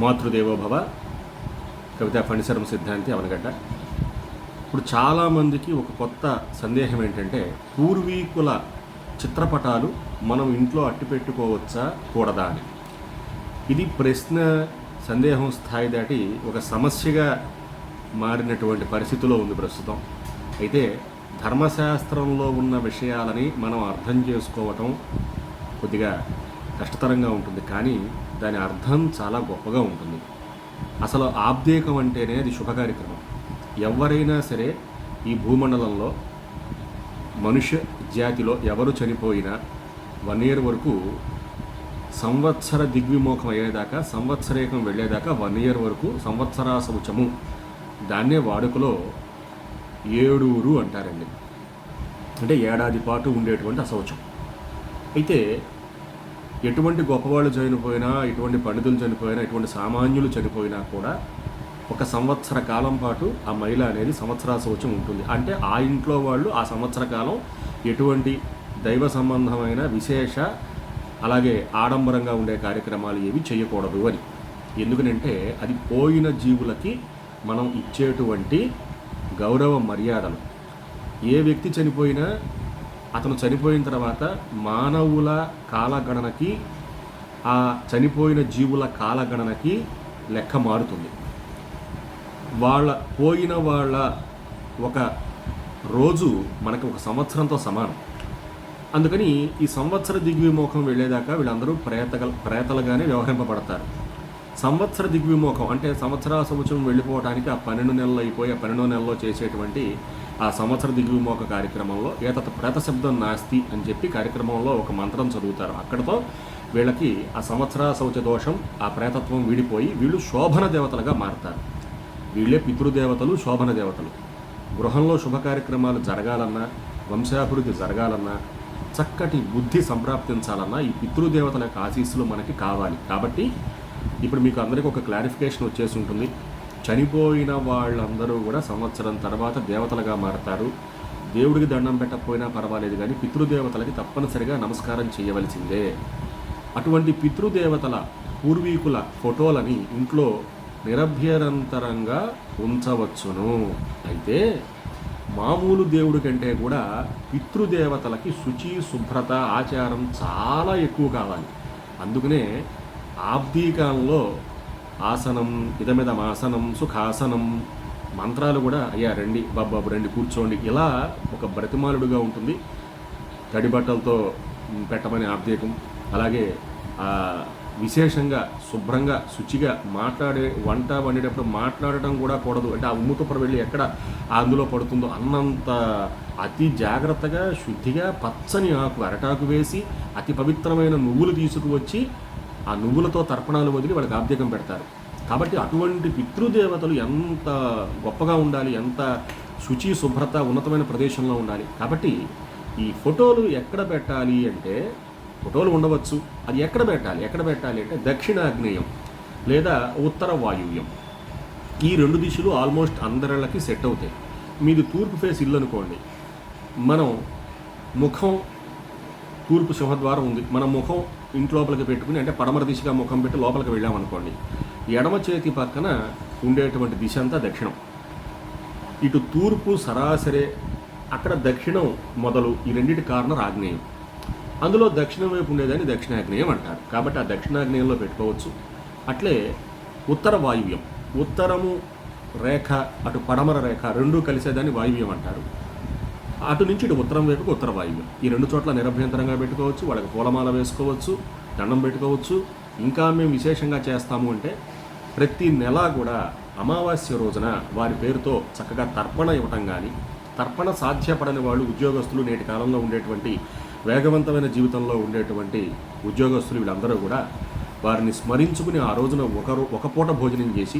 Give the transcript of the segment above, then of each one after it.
మాతృదేవోభవ కవితా ఫణిసరం సిద్ధాంతి అవనగడ్డ. ఇప్పుడు చాలామందికి ఒక కొత్త సందేహం ఏంటంటే పూర్వీకుల చిత్రపటాలు మనం ఇంట్లో అట్టిపెట్టుకోవచ్చా కూడదా అని. ఇది ప్రశ్న సందేహం స్థాయి దాటి ఒక సమస్యగా మారినటువంటి పరిస్థితిలో ఉంది ప్రస్తుతం. అయితే ధర్మశాస్త్రంలో ఉన్న విషయాలని మనం అర్థం చేసుకోవటం కొద్దిగా కష్టతరంగా ఉంటుంది. కానీ దాని అర్థం చాలా గొప్పగా ఉంటుంది. అసలు ఆబ్దేకం అంటేనే అది శుభ కార్యక్రమం. ఎవరైనా సరే ఈ భూమండలంలో మనుష్య జాతిలో ఎవరు చనిపోయినా వన్ ఇయర్ వరకు సంవత్సర దిగ్విమోఖం అయ్యేదాకా సంవత్సరేకం వెళ్ళేదాకా వన్ ఇయర్ వరకు సంవత్సరా దాన్నే వాడుకలో ఏడూరు అంటారండి. అంటే ఏడాది పాటు ఉండేటువంటి అశౌచం అయితే ఎటువంటి గొప్పవాళ్ళు చనిపోయినా ఎటువంటి పండితులు చనిపోయినా ఎటువంటి సామాన్యులు చనిపోయినా కూడా ఒక సంవత్సర కాలం పాటు ఆ మహిళ అనేది సంవత్సర శౌచం ఉంటుంది. అంటే ఆ ఇంట్లో వాళ్ళు ఆ సంవత్సర కాలం ఎటువంటి దైవ సంబంధమైన విశేష అలాగే ఆడంబరంగా ఉండే కార్యక్రమాలు ఏవి చేయకూడదు అని. ఎందుకనంటే అది పోయిన జీవులకి మనం ఇచ్చేటువంటి గౌరవ మర్యాదలు. ఏ వ్యక్తి చనిపోయినా అతను చనిపోయిన తర్వాత మానవుల కాలగణనకి ఆ చనిపోయిన జీవుల కాలగణనకి లెక్క మారుతుంది. వాళ్ళ పోయిన వాళ్ళ ఒక రోజు మనకు ఒక సంవత్సరంతో సమానం. అందుకని ఈ సంవత్సర దిగ్విమోఖం వెళ్ళేదాకా వీళ్ళందరూ ప్రేతగ ప్రేతలుగానే వ్యవహరింపబడతారు. సంవత్సర దిగ్విమోఖం అంటే సంవత్సర సంవత్సరం వెళ్ళిపోవడానికి ఆ పన్నెండు నెలలు అయిపోయి ఆ పన్నెండో నెలలో చేసేటువంటి ఆ సంవత్సర దిగ్విమోఖ కార్యక్రమంలో ఏతత ప్రేతశబ్దం నాస్తి అని చెప్పి కార్యక్రమంలో ఒక మంత్రం చదువుతారు. అక్కడతో వీళ్ళకి ఆ సంవత్సర శౌచ దోషం ఆ ప్రేతత్వం వీడిపోయి వీళ్ళు శోభన దేవతలుగా మారుతారు. వీళ్ళే పితృదేవతలు శోభన దేవతలు. గృహంలో శుభ కార్యక్రమాలు జరగాలన్నా వంశాభివృద్ధి జరగాలన్నా చక్కటి బుద్ధి సంప్రాప్తించాలన్నా ఈ పితృదేవతల యొక్క ఆశీస్సులు మనకి కావాలి. కాబట్టి ఇప్పుడు మీకు అందరికీ ఒక క్లారిఫికేషన్ వచ్చేసి ఉంటుంది. చనిపోయిన వాళ్ళందరూ కూడా సంవత్సరం తర్వాత దేవతలుగా మారతారు. దేవుడికి దండం పెట్టకపోయినా పర్వాలేదు కానీ పితృదేవతలకి తప్పనిసరిగా నమస్కారం చేయవలసిందే. అటువంటి పితృదేవతల పూర్వీకుల ఫోటోలని ఇంట్లో నిరభ్యరంతరంగా ఉంచవచ్చును. అయితే మామూలు దేవుడి కంటే కూడా పితృదేవతలకి శుచి శుభ్రత ఆచారం చాలా ఎక్కువ కావాలి. అందుకనే ఆబ్దీకాలంలో ఆసనం ఇదమిదం ఆసనం సుఖాసనం మంత్రాలు కూడా అయ్యా రండి బాబాబు రండి కూర్చోండి. ఇలా ఒక బ్రతిమాలుడుగా ఉంటుంది. తడి బట్టలతో పెట్టమని ఆబ్దేకం. అలాగే విశేషంగా శుభ్రంగా శుచిగా మాట్లాడే వంట వండేటప్పుడు మాట్లాడటం కూడా కూడదు. అంటే ఆ ఉమ్ముతుప్పర వెళ్ళి ఎక్కడ అందులో పడుతుందో అన్నంత అతి జాగ్రత్తగా శుద్ధిగా పచ్చని ఆకు అరటాకు వేసి అతి పవిత్రమైన నువ్వులు తీసుకువచ్చి ఆ నువ్వులతో తర్పణాలు వదిలి వాళ్ళకి ఆబ్దకం పెడతారు. కాబట్టి అటువంటి పితృదేవతలు ఎంత గొప్పగా ఉండాలి ఎంత శుచి శుభ్రత ఉన్నతమైన ప్రదేశంలో ఉండాలి. కాబట్టి ఈ ఫోటోలు ఎక్కడ పెట్టాలి అంటే ఫోటోలు ఉండవచ్చు. అది ఎక్కడ పెట్టాలి? ఎక్కడ పెట్టాలి అంటే దక్షిణాగ్నేయం లేదా ఉత్తర వాయువ్యం. ఈ రెండు దిశలు ఆల్మోస్ట్ అందరిళ్ళకి సెట్ అవుతాయి. మీది తూర్పు ఫేస్ ఇల్లు అనుకోండి. మనం ముఖం తూర్పు సింహద్వారం ఉంది. మన ముఖం ఇంట్లోపలికి పెట్టుకుని అంటే పడమర దిశగా ముఖం పెట్టి లోపలికి వెళ్ళామనుకోండి ఎడమ చేతి పక్కన ఉండేటువంటి దిశ అంతా దక్షిణం. ఇటు తూర్పు సరాసరి అక్కడ దక్షిణం మొదలు ఈ రెండింటి కారణం ఆగ్నేయం. అందులో దక్షిణం వైపు ఉండేదాన్ని దక్షిణాగ్నేయం అంటారు. కాబట్టి ఆ దక్షిణాగ్నేయంలో పెట్టుకోవచ్చు. అట్లే ఉత్తర వాయువ్యం. ఉత్తరము రేఖ అటు పడమర రేఖ రెండూ కలిసేదాన్ని వాయువ్యం అంటారు. అటు నుంచి ఇటు ఉత్తరం వైపుకి ఉత్తర వాయువ్యం. ఈ రెండు చోట్ల నిరభ్యంతరంగా పెట్టుకోవచ్చు వాళ్ళకి పూలమాల వేసుకోవచ్చు దండం పెట్టుకోవచ్చు. ఇంకా మేము విశేషంగా చేస్తాము అంటే ప్రతి నెల కూడా అమావాస్య రోజున వారి పేరుతో చక్కగా తర్పణ ఇవ్వటం కానీ తర్పణ సాధ్యపడని వాళ్ళు ఉద్యోగస్తులు నేటి కాలంలో ఉండేటువంటి వేగవంతమైన జీవితంలో ఉండేటువంటి ఉద్యోగస్తులు వీళ్ళందరూ కూడా వారిని స్మరించుకుని ఆ రోజున ఒకరు ఒక పూట భోజనం చేసి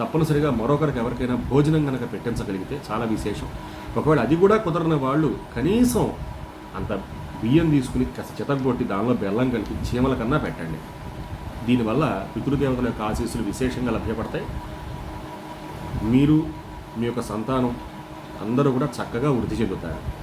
తప్పనిసరిగా మరొకరికి ఎవరికైనా భోజనం కనుక పెట్టించగలిగితే చాలా విశేషం. ఒకవేళ అది కూడా కుదరని వాళ్ళు కనీసం అంత బియ్యం తీసుకుని కాస్త చితగొట్టి దానిలో బెల్లం కలిపి చీమల కన్నా పెట్టండి. దీనివల్ల పితృదేవతల యొక్క ఆశీస్సులు విశేషంగా లభ్యపడతాయి. మీరు మీ యొక్క సంతానం అందరూ కూడా చక్కగా వృద్ధి చెందుతారు.